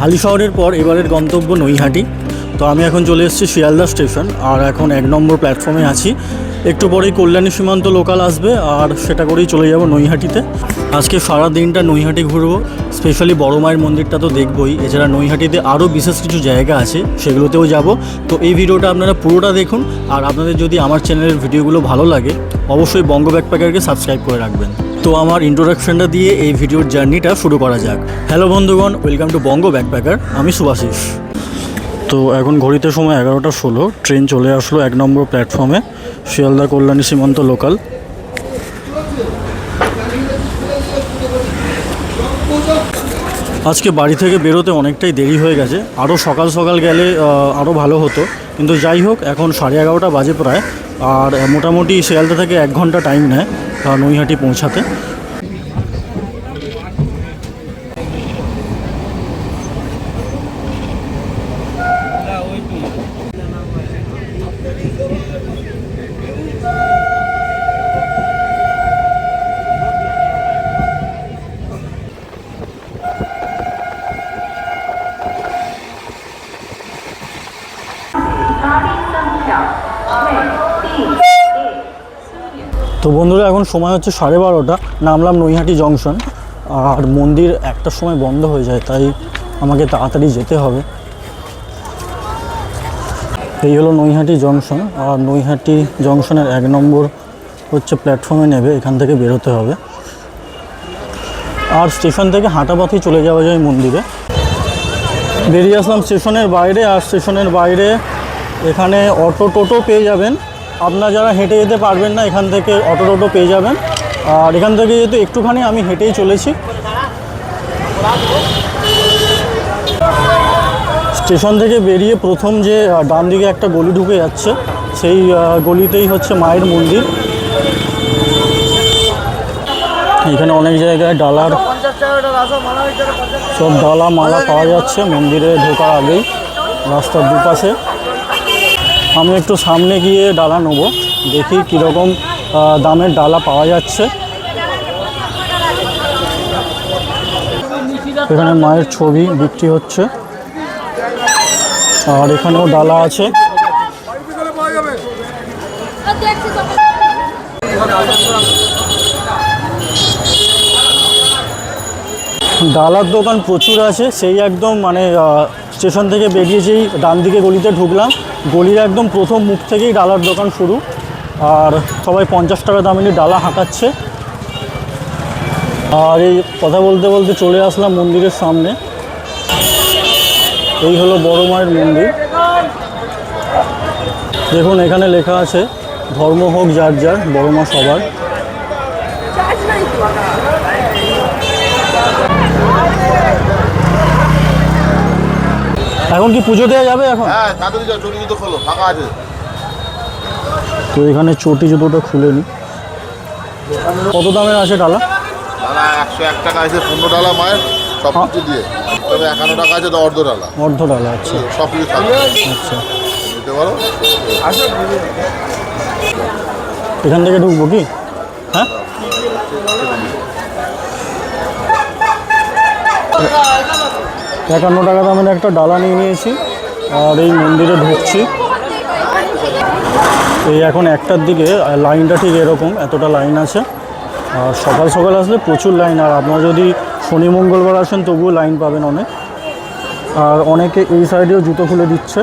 হালি শহরের পর এবারের গন্তব্য নৈহাটি। তো আমি এখন চলে এসেছি শিয়ালদা স্টেশন, আর এখন এক নম্বর প্ল্যাটফর্মে আছি। একটু পরেই কল্যাণী সীমান্ত লোকাল আসবে, আর সেটা করেই চলে যাব নৈহাটিতে। আজকে সারা দিনটা নৈহাটি ঘুরবো, স্পেশালি বড় মায়ের মন্দিরটা তো দেখবই। এছাড়া নৈহাটিতে আরও বিশেষ কিছু জায়গা আছে, সেগুলোতেও যাব। তো এই ভিডিওটা আপনারা পুরোটা দেখুন, আর আপনাদের যদি আমার চ্যানেলের ভিডিওগুলো ভালো লাগে, অবশ্যই বঙ্গ ব্যাকপ্যাকারকে সাবস্ক্রাইব করে রাখবেন। তো আমার ইন্ট্রোডাকশনটা দিয়ে এই ভিডিওর জার্নিটা শুরু করা যাক। হ্যালো বন্ধুগণ ওয়েলকাম টু বঙ্গ ব্যাকপ্যাকার আমি সুভাশিস তো এখন ঘড়িতে সময় এগারোটা ষোলো ট্রেন চলে আসলো এক নম্বর প্ল্যাটফর্মে শিয়ালদা কল্যাণী সীমান্ত লোকাল আজকে বাড়ি থেকে বেরোতে অনেকটাই দেরি হয়ে গেছে আরও সকাল সকাল গেলে আরও ভালো হতো। কিন্তু যাই হোক, এখন সাড়ে এগারোটা বাজে প্রায়, আর মোটামুটি শিয়ালদা থেকে এক ঘণ্টা টাইম নেয়। নৈহাটি পৌঁছাতে। এখন সময় হচ্ছে সাড়ে বারোটা, নামলাম নৈহাটি জংশন। আর মন্দির একটার সময় বন্ধ হয়ে যায়, তাই আমাকে তাড়াতাড়ি যেতে হবে। এই হলো নৈহাটি জংশন, আর নৈহাটি জংশনের এক নম্বর হচ্ছে প্ল্যাটফর্মে নেবে, এখান থেকে বেরোতে হবে। আর স্টেশন থেকে হাঁটা পথেই চলে যাওয়া যায় মন্দিরে। বেরিয়ে আসলাম স্টেশনের বাইরে, আর স্টেশনের বাইরে এখানে অটো টোটো পেয়ে যাবেন। আপনারা যারা হেঁটে যেতে পারবেন না, এখান থেকে অটো টোটো পেয়ে যাবেন। আর এখান থেকে যেহেতু একটুখানি আমি হেঁটেই চলেছি। স্টেশন থেকে বেরিয়ে প্রথম যে ডান দিকে একটা গলি ঢুকে যাচ্ছে, সেই গলিতেই হচ্ছে মায়ের মন্দির। এখানে অনেক জায়গায় ডালার সব ডালা মালা পাওয়া যাচ্ছে, মন্দিরে ঢোকার আগেই। রাস্তার দুপাশে। আমি একটু সামনে গিয়ে ডালা নেব। দেখি কীরকম দামের ডালা পাওয়া যাচ্ছে। এখানে মায়ের ছবি বিক্রি হচ্ছে। আর এখানেও ডালা আছে। ডালার দোকান প্রচুর আছে। সেই একদম মানে স্টেশন থেকে বেরিয়ে যেই ডান দিকে গলিতে ঢুকলাম, গলির একদম প্রথম মুখ থেকেই ডালার দোকান শুরু। আর সবাই পঞ্চাশ টাকা দামেরই ডালা হাঁকাচ্ছে। আর এই কথা বলতে বলতে চলে আসলাম মন্দিরের সামনে। এই হলো বড় মায়ের মন্দির। দেখুন, এখানে লেখা আছে, ধর্ম হোক যার যার, বড় মা সবার। এখন কি পুজো দেওয়া যাবে এখন? হ্যাঁ তাড়াতাড়ি যাও চটি জুতো খোলো ফাঁকা আছে। তো এখানে চটি জুতোটা খুলে নি। কত দামের আছে ডালা? ডালা একশো এক টাকা আছে পনেরো ডালা মায়ের সব কিছু দিয়ে। তবে একান্ন টাকা আছে অর্ধ ডালা। অর্ধ ডালা আচ্ছা। সব কিছু আচ্ছা। নিতে পারো? এখান থেকে ঢুকবো কি? হ্যাঁ? একান্ন টাকা দামের একটা ডালা নিয়ে নিয়েছি, আর এই মন্দিরে ঢুকছি। এই এখন একটার দিকে লাইনটা ঠিক এরকম, এতটা লাইন আছে। আর সকাল সকাল আসলে প্রচুর লাইন, আর আপনারা যদি শনি, মঙ্গলবার আসেন, তবুও লাইন পাবেন অনেক। আর অনেকে এই সাইডেও জুতো খুলে দিচ্ছে।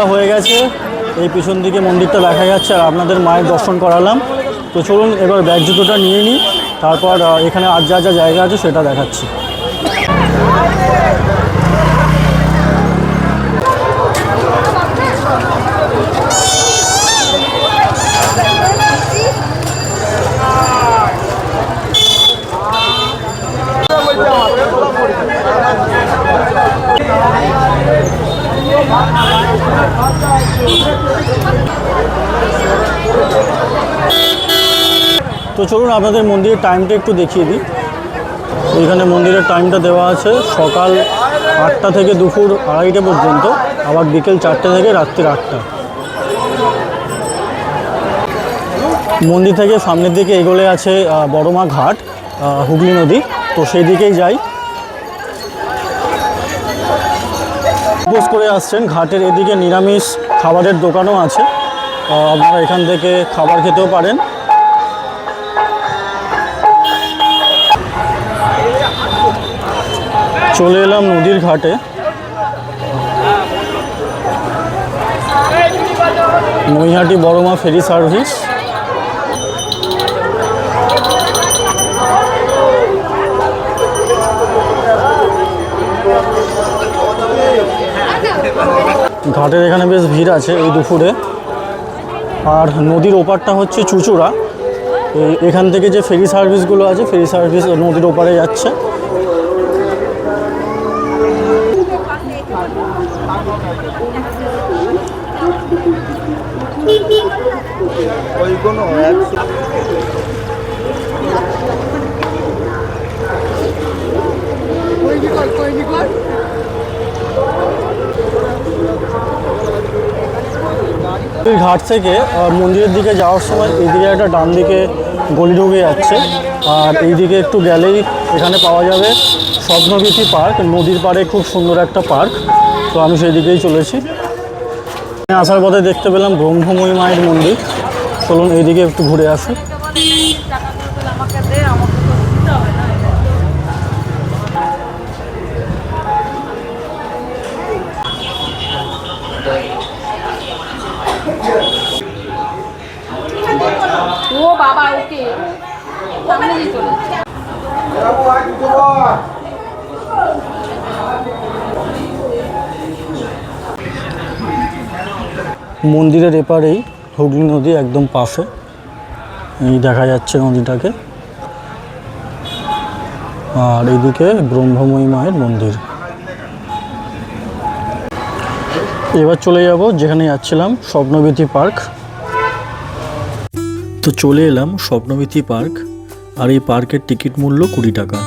দেওয়া হয়ে গেছে। এই পিছন দিকে মন্দিরটা দেখা যাচ্ছে আর আপনাদের মায়ের দর্শন করালাম। তো চলুন এবার ব্যাগ জুতোটা নিয়ে নিই। তারপর এখানে আর যা যা জায়গা আছে সেটা দেখাচ্ছি। তো চলুন আপনাদের মন্দিরের টাইমটা একটু দেখিয়ে দিই। এখানে মন্দিরের টাইমটা দেওয়া আছে সকাল আটটা থেকে দুপুর আড়াইটা পর্যন্ত, আবার বিকেল চারটে থেকে রাত্রির আটটা। মন্দির থেকে সামনের দিকে এগোলে আছে বড়মা ঘাট হুগলি নদী। তো সেই দিকেই যাই। উপোস করে আসছেন, ঘাটের এদিকে নিরামিষ খাবারের দোকানও আছে। আপনারা এখান থেকে খাবার খেতেও পারেন। চলে এলাম নদীর ঘাটে। Naihati Baroma ferry service. ঘাটের এখানে বেশ ভিড় আছে এই দুপুরে। আর নদীর ওপারটা হচ্ছে চুচুড়া। এখান থেকে যে ফেরি সার্ভিসগুলো আছে, ফেরি সার্ভিস নদীর ওপারে যাচ্ছে। এই ঘাট থেকে মন্দিরের দিকে যাওয়ার সময় এইদিকে একটা ডান দিকে গলি ঢুকে যাচ্ছে। আর এইদিকে একটু গেলেই এখানে পাওয়া যাবে স্বপ্নবীথি পার্ক, নদীর পাড়ে খুব সুন্দর একটা পার্ক। তো আমি সেই দিকেই চলেছি আসার পথে দেখতে পেলাম ব্রহ্মময়ী মায়ের মন্দির। চলুন এইদিকে একটু ঘুরে আসি। ও বাবা ওকে। মন্দিরের এপারেই হুগলি নদী একদম পাশে। এই দেখা যাচ্ছে নদীটাকে। আর এইদিকে ব্রহ্মময়ী মায়ের মন্দির। এবার চলে যাব যেখানে যাচ্ছিলাম, স্বপ্নবীথি পার্ক। তো চলে এলাম স্বপ্নবীথি পার্ক, আর এই পার্কের টিকিট মূল্য কুড়ি টাকা।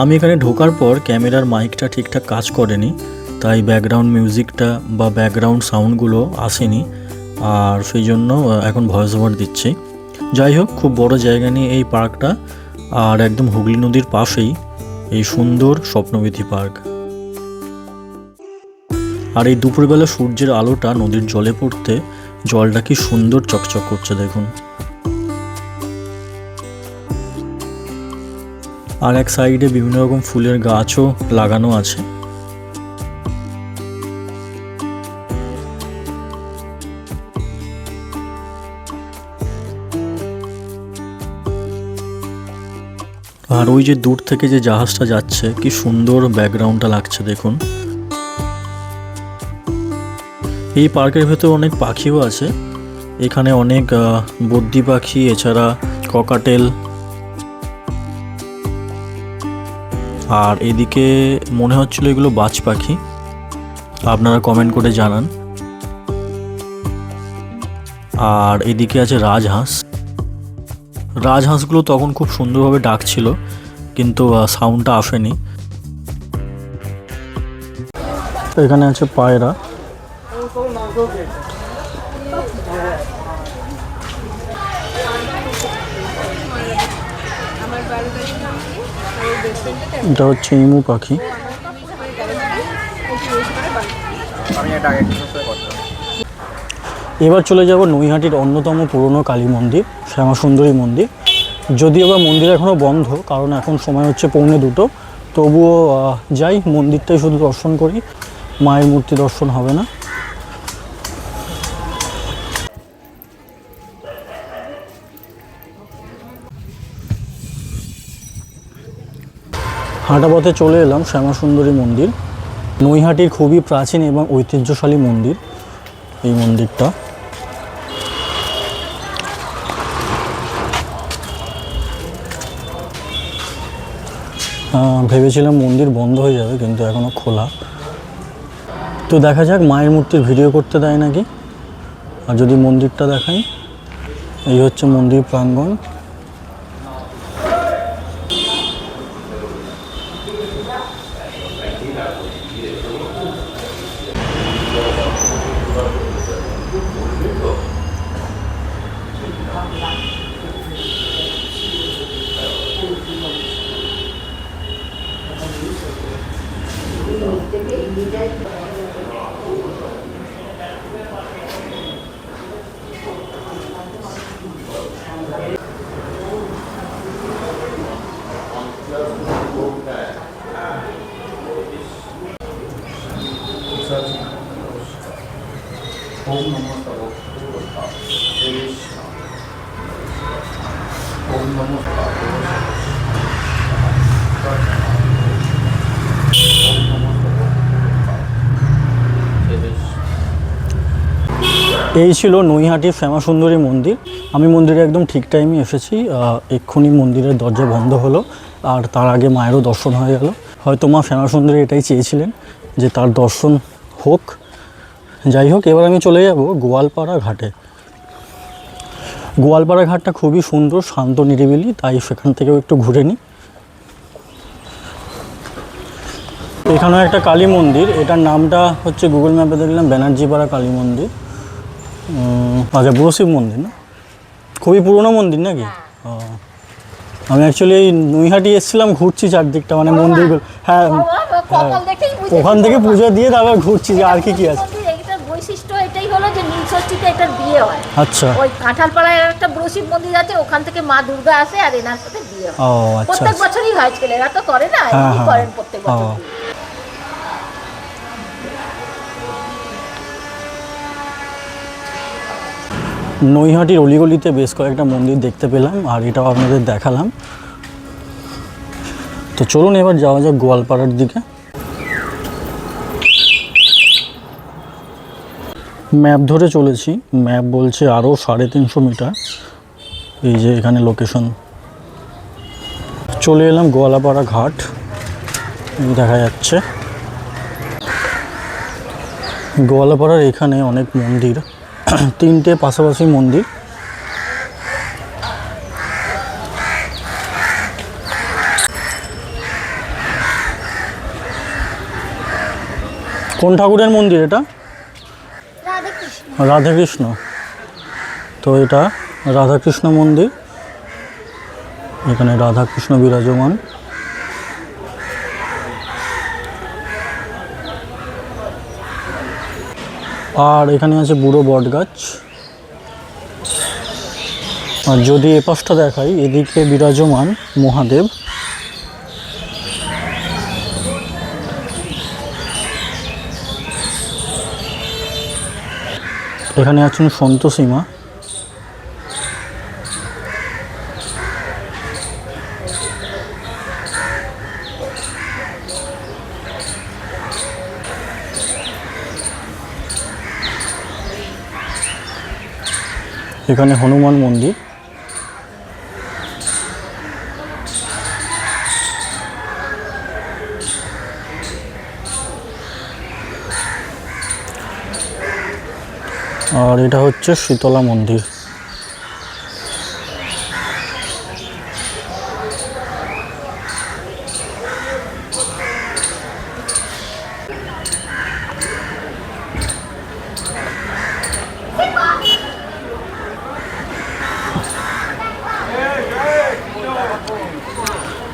আমি এখানে ঢোকার পর ক্যামেরার মাইকটা ঠিকঠাক কাজ করেনি, তাই ব্যাকগ্রাউন্ড মিউজিকটা বা ব্যাকগ্রাউন্ড সাউন্ডগুলো আসেনি। আর সেই জন্য এখন ভয়েস ওভার দিচ্ছি। যাই হোক, খুব বড় জায়গা নিয়ে এই পার্কটা, আর একদম হুগলি নদীর পাশেই এই সুন্দর স্বপ্নবিধি পার্ক। আর এই দুপুরবেলা সূর্যের আলোটা নদীর জলে পড়তে, জলটা কি সুন্দর চকচক করছে দেখুন। আর এক সাইডে বিভিন্ন রকম ফুলের গাছও লাগানো আছে। আর ওই যে দূর থেকে যে জাহাজটা যাচ্ছে, কি সুন্দর ব্যাকগ্রাউন্ডটা লাগছে, দেখুন। এই পার্কের ভেতর অনেক পাখিও আছে। এখানে অনেক বদ্যি পাখি, এছাড়া ককাটেল। আর এদিকে মনে হচ্ছিল এগুলো বাজ পাখি। আপনারা কমেন্ট করে জানান। আর এদিকে আছে রাজহাঁস। রাজহাঁসগুলো তখন খুব সুন্দরভাবে ডাকছিল, কিন্তু সাউন্ডটা আসেনি। এখানে আছে পায়রা। এটা হচ্ছে ইমু পাখি। এবার চলে যাব নৈহাটির অন্যতম পুরনো কালী মন্দির শ্যামা সুন্দরী মন্দির। যদিও বা মন্দির এখনও বন্ধ, কারণ এখন সময় হচ্ছে পৌনে দুটো। তবুও যাই, মন্দিরটাই শুধু দর্শন করি। মায়ের মূর্তি দর্শন হবে না। হাঁটাপথে চলে এলাম শ্যামাসুন্দরী মন্দির। নৈহাটির খুবই প্রাচীন এবং ঐতিহ্যশালী মন্দির, এই মন্দিরটা। ভেবেছিলাম মন্দির বন্ধ হয়ে যাবে, কিন্তু এখনও খোলা। তো দেখা যাক, মায়ের মূর্তির ভিডিও করতে দেয় নাকি? আর যদি মন্দিরটা দেখাই, এই হচ্ছে মন্দির প্রাঙ্গণ। এই ছিল নৈহাটির শ্যামাসুন্দরী মন্দির। আমি মন্দিরে একদম ঠিক টাইমে এসেছি। এক্ষুনি মন্দিরের দরজা বন্ধ হলো আর তার আগে মায়েরও দর্শন হয়ে গেল। হয়তো মা শ্যামাসুন্দরী এটাই চেয়েছিলেন যে তার দর্শন হোক। যাই হোক এবার আমি চলে যাব গোয়ালপাড়া ঘাটে। গোয়ালপাড়া ঘাটটা খুবই সুন্দর শান্ত নিরিবিলি তাই সেখান থেকেও একটু ঘুরে নিই। এখানেও একটা কালী মন্দির এটার নামটা হচ্ছে গুগল ম্যাপে দেখলাম ব্যানার্জিপাড়া কালী মন্দির। আচ্ছা বুড়ো শিব মন্দির না? খুবই পুরনো মন্দির নাকি? ও। আমি অ্যাকচুয়ালি এই নৈহাটি এসেছিলাম ঘুরছি চারদিকটা মানে মন্দিরগুলো হ্যাঁ। বুঝে ওখান থেকে পুজো দিয়ে তারপর ঘুরছি যে আর কি কি আছে মন্দির এটার বৈশিষ্ট্য এটাই নীলষষ্ঠীতে এটার বিয়ে হয়। আচ্ছা। ওই কাঁঠালপাড়ায় একটা ব্রশিব মন্দির আছে ওখান থেকে মা দুর্গা আসে আর এনার সাথে বিয়ে হয়। ও আচ্ছা। প্রত্যেক। বছরই হয় ছেলেরা তো করে না হ্যাঁ, এমনি হ্যাঁ। করেন প্রত্যেক বছর। নৈহাটির অলিগলিতে বেশ কয়েকটা মন্দির দেখতে পেলাম আর এটাও আপনাদের দেখালাম। তো চলুন এবার যাওয়া যাক গোয়ালপাড়ার দিকে। ম্যাপ ধরে চলেছি। ম্যাপ বলছে আরও সাড়ে তিনশো মিটার। এই যে এখানে লোকেশন চলে এলাম গোয়ালাপাড়া ঘাট। দেখা যাচ্ছে। গোয়ালাপাড়ার এখানে অনেক মন্দির। তিনটে পাশাপাশি মন্দির। কোন ঠাকুরের মন্দির এটা? রাধাকৃষ্ণ। তো এটা রাধাকৃষ্ণ মন্দির। এখানে রাধাকৃষ্ণ বিরাজমান। আর এখানে আছে বুড়ো বট গাছ আর যদি এ পাশটা দেখাই, এদিকে বিরাজমান মহাদেব। এখানে আছেন সন্তোষীমা। এখানে হনুমান মন্দির। আর এটা হচ্ছে শীতলা মন্দির।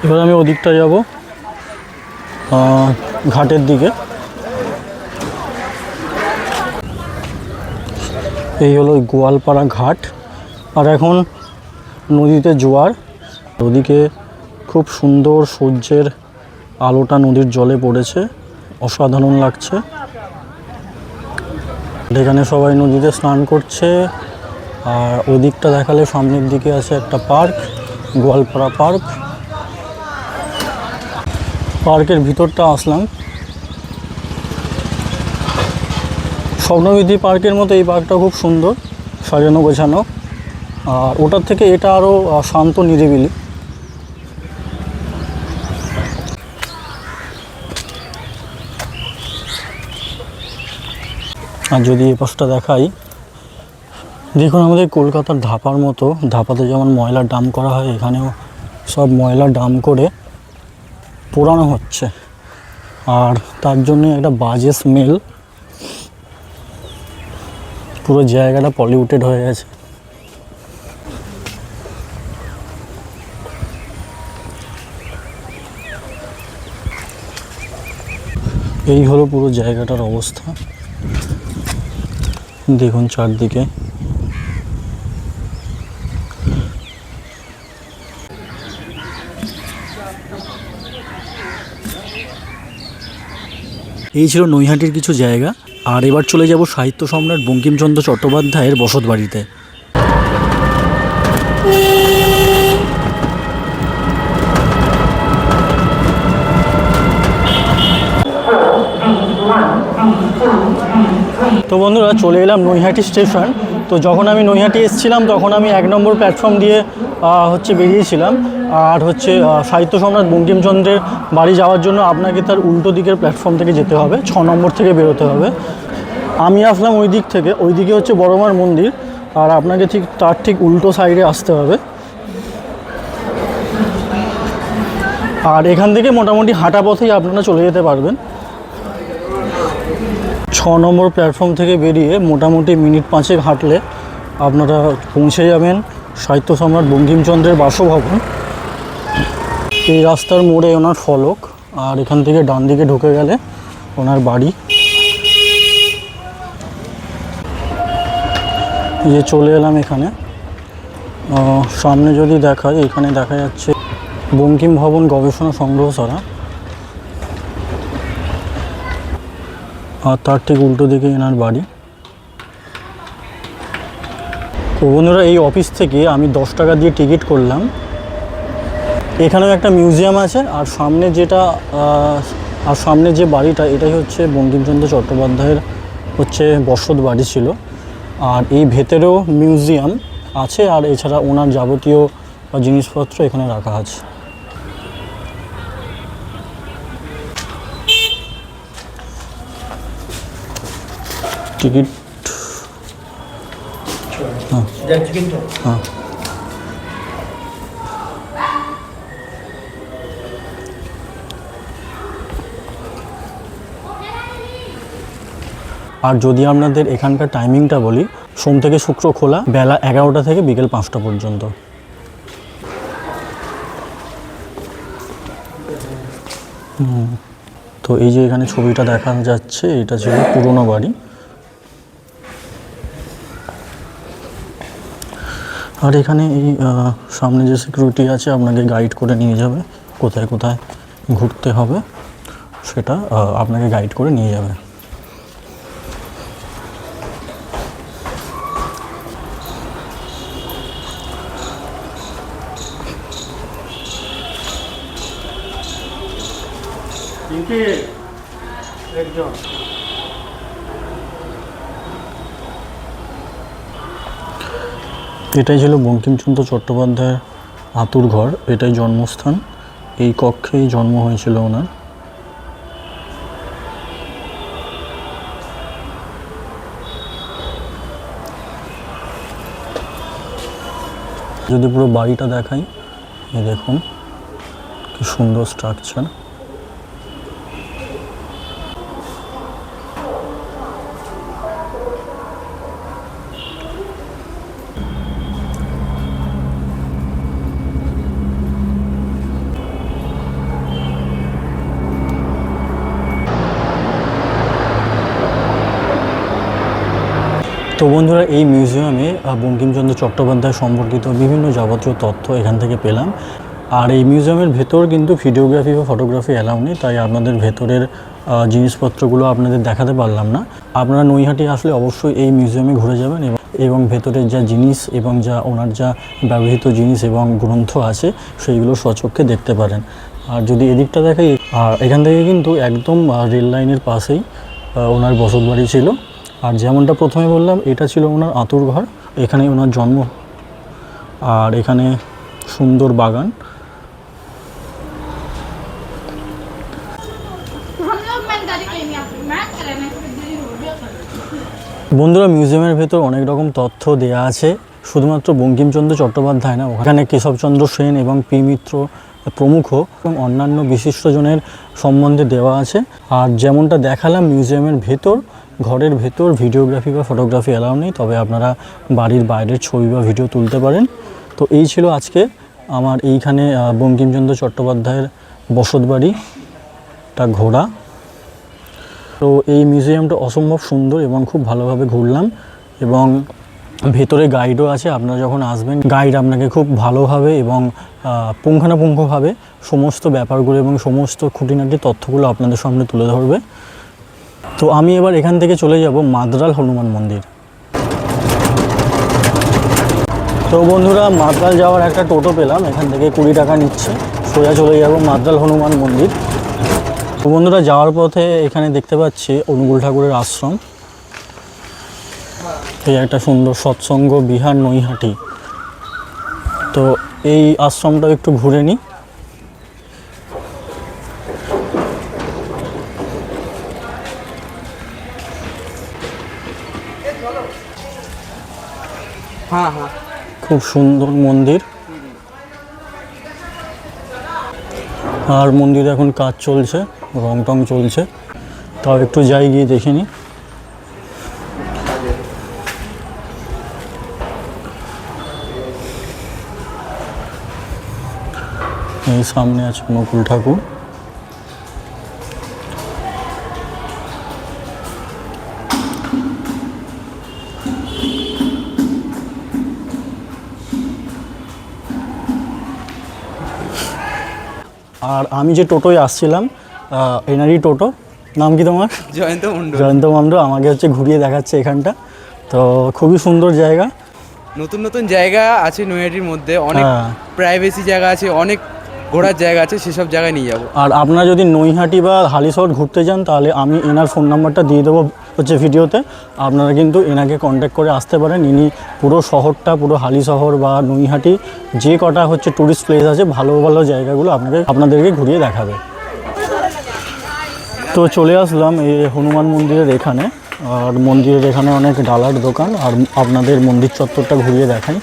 এবার আমি ওদিকটা যাব ঘাটের দিকে। এই হলো গোয়ালপাড়া ঘাট। আর এখন নদীতে জোয়ার। ওদিকে খুব সুন্দর সূর্যের আলোটা নদীর জলে পড়েছে। অসাধারণ লাগছে। এখানে সবাই নদীতে স্নান করছে। আর ওদিকটা দেখালে সামনের দিকে আছে একটা পার্ক, গোয়ালপাড়া পার্ক। পার্কের ভিতরটা আসলাম। স্বপ্নবিধি পার্কের মতো এই পার্কটা খুব সুন্দর, সাজানো, গোছানো। আর ওটার থেকে এটা আরও শান্ত, নিরিবিলি। আর যদি এ পাশটা দেখাই, দেখুন আমাদের কলকাতার ধাপার মতো, ধাপাতে যেমন ময়লা ডাম করা হয়, এখানেও সব ময়লা ডাম করে পোড়ানো হচ্ছে। আর তার জন্য একটা বাজে স্মেল। পুরো জায়গাটা পলিউটেড হয়ে গেছে। এই হলো পুরো জায়গাটার অবস্থা। দেখুন চারদিকে। এই ছিল নৈহাটির কিছু জায়গা। আর এবার চলে যাব সাহিত্য সম্রাট বঙ্কিমচন্দ্র চট্টোপাধ্যায়ের বসত বাড়িতে তো বন্ধুরা, চলে এলাম নৈহাটি স্টেশন। তো যখন আমি নৈহাটি এসেছিলাম, তখন আমি এক নম্বর প্ল্যাটফর্ম দিয়ে হচ্ছে বেরিয়েছিলাম। আর হচ্ছে সাহিত্য সম্রাট বঙ্কিমচন্দ্রের বাড়ি যাওয়ার জন্য আপনাকে তার উল্টো দিকের প্ল্যাটফর্ম থেকে যেতে হবে। ছ নম্বর থেকে বেরোতে হবে। আমি আসলাম ওই দিক থেকে। ওই দিকে হচ্ছে বড়মার মন্দির। আর আপনাকে ঠিক তার ঠিক উল্টো সাইডে আসতে হবে। আর এখান থেকে মোটামুটি হাঁটা পথেই আপনারা চলে যেতে পারবেন। ছ নম্বর প্ল্যাটফর্ম থেকে বেরিয়ে মোটামুটি মিনিট পাঁচেক হাঁটলে আপনারা পৌঁছে যাবেন সাহিত্য সম্রাট বঙ্কিমচন্দ্রের বাসভবন। এই রাস্তার মোড়ে ওনার ফলক আর এখান থেকে ডান দিকে ঢুকে গেলে ওনার বাড়ি। যে চলে এলাম এখানে। সামনে যদি দেখায় এখানে দেখা যাচ্ছে বঙ্কিম ভবন গবেষণা সংগ্রহশালা আর তার ঠিক উল্টো দিকে এনার বাড়ি। তো বন্ধুরা, এই অফিস থেকে আমি দশ টাকা দিয়ে টিকিট করলাম। এখানেও একটা মিউজিয়াম আছে, আর সামনে যেটা আর সামনে যে বাড়িটা, এটাই হচ্ছে বঙ্কিমচন্দ্র চট্টোপাধ্যায়ের হচ্ছে বসত বাড়ি ছিল। আর এই ভেতরেও মিউজিয়াম আছে, আর এছাড়া ওনার যাবতীয় জিনিসপত্র এখানে রাখা আছে। টিকিট। হ্যাঁ। আর যদি আপনাদের এখানকার টাইমিংটা বলি সোম থেকে শুক্র খোলা বেলা এগারোটা থেকে বিকেল পাঁচটা পর্যন্ত। তো এই যে এখানে ছবিটা দেখা যাচ্ছে এটা ছিল পুরনো বাড়ি। আর এখানে এই সামনে যে সিকিউরিটি আছে, আপনাকে গাইড করে নিয়ে যাবে। কোথায় কোথায় ঘুরতে হবে, সেটা আপনাকে গাইড করে নিয়ে যাবে। এটাই ছিল বঙ্কিমচন্দ্র চট্টোপাধ্যায়ের আতুর ঘর, এটাই জন্মস্থান। এই কক্ষেই জন্ম হয়েছিল ওনার। যদি পুরো বাড়িটা দেখাই দেখুন, কি সুন্দর স্ট্রাকচার তো বন্ধুরা, এই মিউজিয়ামে বঙ্কিমচন্দ্র চট্টোপাধ্যায় সম্পর্কিত বিভিন্ন যাবতীয় তথ্য এখান থেকে পেলাম। আর এই মিউজিয়ামের ভেতর কিন্তু ভিডিওগ্রাফি বা ফটোগ্রাফি অ্যালাউ নেই, তাই আপনাদের ভেতরের জিনিসপত্রগুলো আপনাদের দেখাতে পারলাম না। আপনারা নৈহাটি আসলে অবশ্যই এই মিউজিয়ামে ঘুরে যাবেন এবং এবং ভেতরের যা জিনিস এবং যা ওনার যা ব্যবহৃত জিনিস এবং গ্রন্থ আছে, সেইগুলো স্বচক্ষে দেখতে পারেন। আর যদি এদিকটা দেখাই আর এখান থেকে কিন্তু একদম রেল লাইনের পাশেই ওনার বসত বাড়ি ছিল। আর যেমনটা প্রথমে বললাম, এটা ছিল ওনার আতুর ঘর, এখানে ওনার জন্ম। আর এখানে সুন্দর বাগান। বন্ধুরা, মিউজিয়ামের ভেতর অনেক রকম তথ্য দেয়া আছে। শুধুমাত্র বঙ্কিমচন্দ্র চট্টোপাধ্যায় না, ওখানে কেশবচন্দ্র সেন এবং পি মিত্র প্রমুখ এবং অন্যান্য বিশিষ্টজনের সম্বন্ধে দেওয়া আছে। আর যেমনটা দেখালাম, মিউজিয়ামের ভেতর ঘরের ভেতর ভিডিওগ্রাফি বা ফটোগ্রাফি অ্যালাউ নেই, তবে আপনারা বাড়ির বাইরের ছবি বা ভিডিও তুলতে পারেন। তো এই ছিল আজকে আমার এইখানে বঙ্কিমচন্দ্র চট্টোপাধ্যায়ের বসতবাড়ি একটা ঘোড়া। তো এই মিউজিয়ামটা অসম্ভব সুন্দর এবং খুব ভালোভাবে ঘুরলাম এবং ভেতরে গাইডও আছে, আপনারা যখন আসবেন গাইড আপনাকে খুব ভালোভাবে এবং পুঙ্খানুপুঙ্খভাবে সমস্ত ব্যাপারগুলো এবং সমস্ত খুঁটিনাটি তথ্যগুলো আপনাদের সামনে তুলে ধরবে। তো আমি এবার এখান থেকে চলে যাব মাদ্রাল হনুমান মন্দির। তো বন্ধুরা, মাদ্রাল যাওয়ার একটা টোটো পেলাম, এখান থেকে কুড়ি টাকা নিচ্ছে। সোজা চলে যাব মাদ্রাল হনুমান মন্দির। তো বন্ধুরা, যাওয়ার পথে এখানে দেখতে পাচ্ছি অনুকূল ঠাকুরের আশ্রম। এই একটা সুন্দর সৎসঙ্গ বিহার নৈহাটি। তো এই আশ্রমটা একটু ঘুরে নিই খুব সুন্দর মন্দির। আর মন্দিরে এখন কাজ চলছে রং টং চলছে। তাও একটু যাই গিয়ে দেখে নিই এই সামনে আছে নকুল ঠাকুর। আমি যে টোটোয় আসছিলাম এনারি টোটো। নাম কি তোমার? জয়ন্ত মণ্ডল। জয়ন্ত মন্ডল আমাকে হচ্ছে ঘুরিয়ে দেখাচ্ছে এখানটা। তো খুবই সুন্দর জায়গা। নতুন নতুন জায়গা আছে নৈহাটির মধ্যে অনেক হ্যাঁ। প্রাইভেসি জায়গা আছে অনেক ঘোরার জায়গা আছে সেসব জায়গায় নিয়ে যাব। আর আপনারা যদি নৈহাটি বা হালিশহর ঘুরতে যান তাহলে আমি এনার ফোন নাম্বারটা দিয়ে দেবো হচ্ছে ভিডিওতে। আপনারা কিন্তু এনাকে কন্ট্যাক্ট করে আসতে পারেন। ইনি পুরো শহরটা, পুরো হালি শহর বা নৈহাটি যে কটা হচ্ছে ট্যুরিস্ট প্লেস আছে, ভালো ভালো জায়গাগুলো আপনাকে, আপনাদেরকে ঘুরিয়ে দেখাবে। তো চলে আসলাম এই হনুমান মন্দিরের এখানে। আর মন্দিরের এখানে অনেক ডালার দোকান। আর আপনাদের মন্দির চত্বরটা ঘুরিয়ে দেখাই।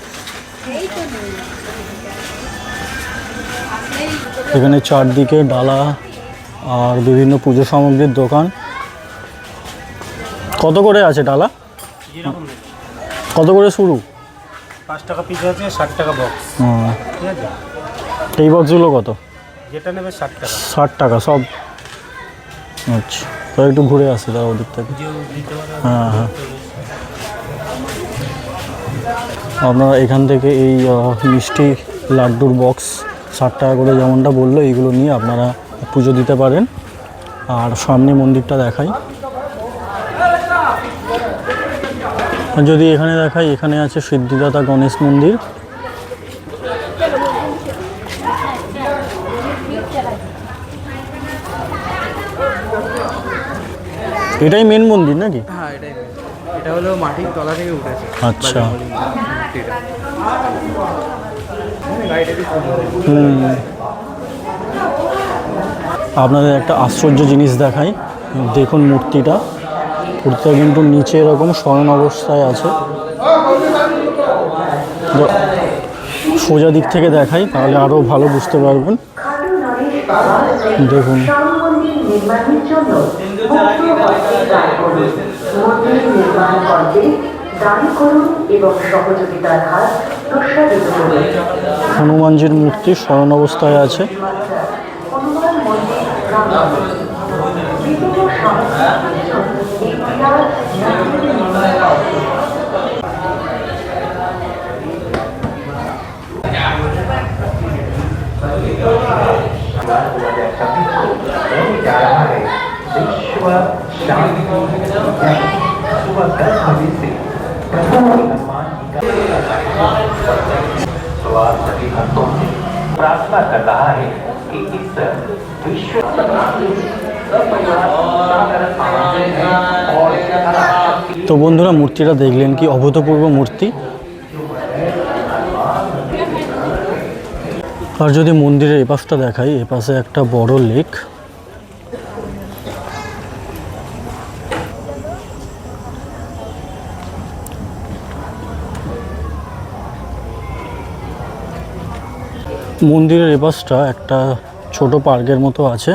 এখানে চারদিকে ডালা আর বিভিন্ন পুজো সামগ্রীর দোকান। কত করে আছে ডালা? কত করে শুরু? পাঁচ টাকা পিস আছে ষাট টাকা বক্স। ঠিক আছে? এই বক্সগুলো কত? যেটা নেবে ষাট টাকা। ষাট টাকা সব। আচ্ছা তো একটু ঘুরে আসি তার ওদিক থেকে। হ্যাঁ হ্যাঁ। আপনারা এখান থেকে এই মিষ্টি লাড্ডুর বক্স ষাট টাকা করে যেমনটা বলল এইগুলো নিয়ে আপনারা পুজো দিতে পারেন। আর সামনে মন্দিরটা দেখাই আর যদি এখানে দেখাই এখানে আছে সিদ্ধিদাতা গণেশ মন্দির। এটাই মেন মন্দির নাকি? হ্যাঁ এটাই এটা হলো মাটির তলা থেকে উঠেছে। আচ্ছা। আপনাদের একটা আশ্চর্য জিনিস দেখাই। দেখুন মূর্তিটা। মূর্তিটা কিন্তু নিচে এরকম স্মরণ অবস্থায় আছে। সোজা দিক থেকে দেখাই, তাহলে আরও ভালো বুঝতে পারবেন। দেখুন। করতে হনুমানজির মূর্তি স্মরণ অবস্থায় আছে মাত্রা হনুমান মন্দির রাম মন্দির। বিভিন্ন সংস্থার ইতিহাস মন্দির নির্মাণ করতে विश्व शांति सुबह दस बजे से प्रभु हनुमान जी का तो आप सभी भक्तों से प्रार्थना कर रहा है कि इस विश्व सागर सामर्थ्य है और शक्ति তো বন্ধুরা মূর্তিটা দেখলেন কি অভূতপূর্ব মূর্তি আর যদি মন্দিরের এপাশটা দেখাই এপাশে একটা বড় লেক মন্দিরের এপাশটা একটা ছোট পার্কের মতো আছে।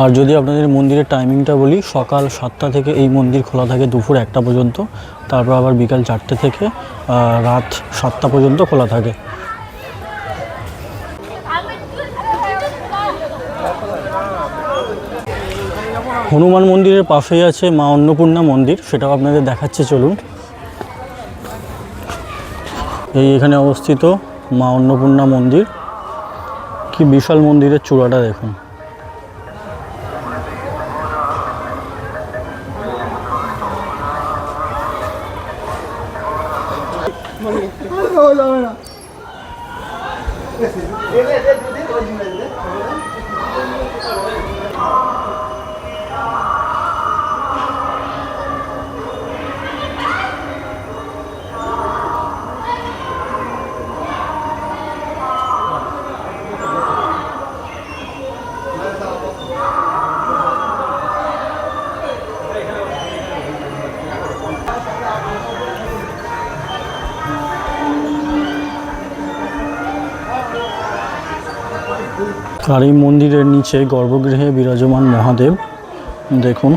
আর যদি আপনাদের মন্দিরের টাইমিংটা বলি, সকাল সাতটা থেকে এই মন্দির খোলা থাকে দুপুর একটা পর্যন্ত, তারপর আবার বিকাল চারটে থেকে রাত সাতটা পর্যন্ত খোলা থাকে। হনুমান মন্দিরের পাশেই আছে মা অন্নপূর্ণা মন্দির, সেটাও আপনাদের দেখাচ্ছে, চলুন। এই এখানে অবস্থিত মা অন্নপূর্ণা মন্দির। কি বিশাল মন্দিরের চূড়াটা দেখুন। এই মন্দিরের নিচে গর্ভগৃহে বিরাজমান মহাদেব। দেখুন।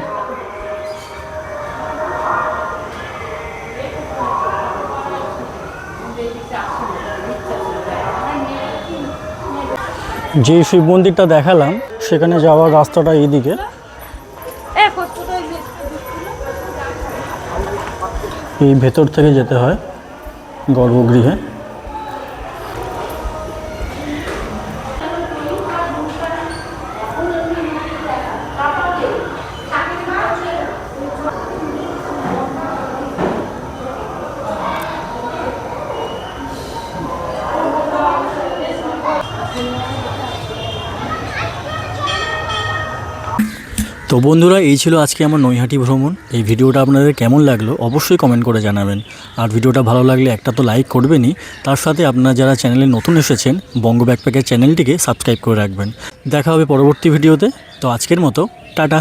যে শিব মন্দিরটা দেখালাম, সেখানে যাওয়ার রাস্তাটা এইদিকে। এই ভেতর থেকে যেতে হয় গর্ভগৃহে। তো বন্ধুরা, এই ছিল আজকে আমার নৈহাটি ভ্রমণ। এই ভিডিওটা আপনাদের কেমন লাগল অবশ্যই কমেন্ট করে জানাবেন। আর ভিডিওটা ভালো লাগলে একটা তো লাইক করবেনই। তার সাথে আপনারা যারা চ্যানেলে নতুন এসেছেন, বঙ্গ ব্যাকপ্যাকের চ্যানেলটিকে সাবস্ক্রাইব করে রাখবেন। দেখা হবে পরবর্তী ভিডিওতে। তো আজকের মতো, টাটা।